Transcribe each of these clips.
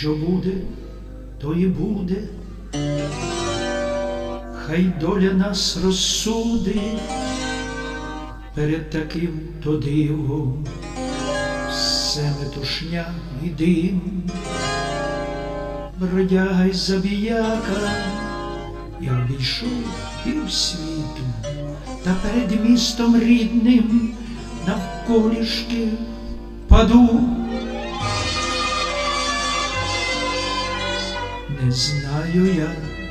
Що буде, то і буде. Хай доля нас розсудить перед таким то дивом, все метушня і дим, бродяга й забіяка, я обійшов півсвіту, та перед містом рідним навколішки паду. Не знаю я,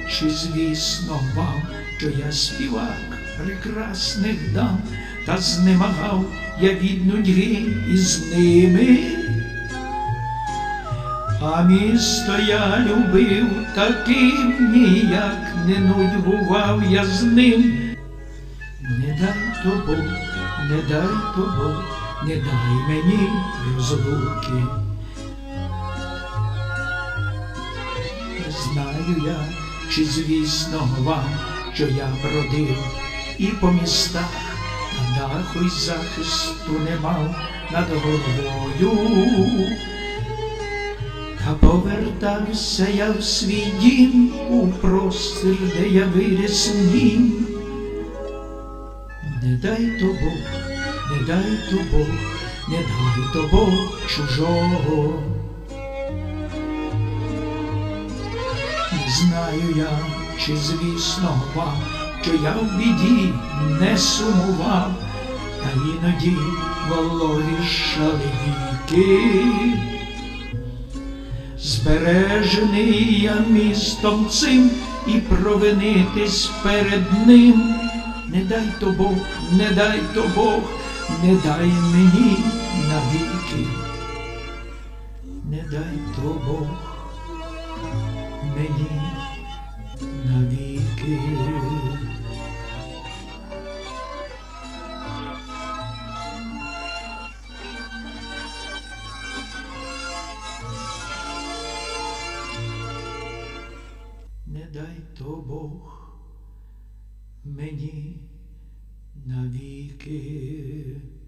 чи звісно вам, що я співак прекрасних дам, та знемагав я від нудьги із ними. А місто я любив таким, ніяк не нудьгував я з ним. Не дай то Бог, не дай то Бог, не дай мені розлуки. Знаю я, чи звісно вам, що я бродив і по містах, та даху й захисту не мав над головою. Та повертався я в свій дім у простір, де я виріс нім. Не дай то Бог, не дай то Бог, не дай то Бог чужого. Знаю я, чи звісно вам, що я в біді не сумував, та іноді вологішали віки. Збережений я містом цим і провинитись перед ним. Не дай то Бог, не дай то Бог, не дай мені навіки. Не дай то Бог мені навіки. Не дай то Бог мені навіки.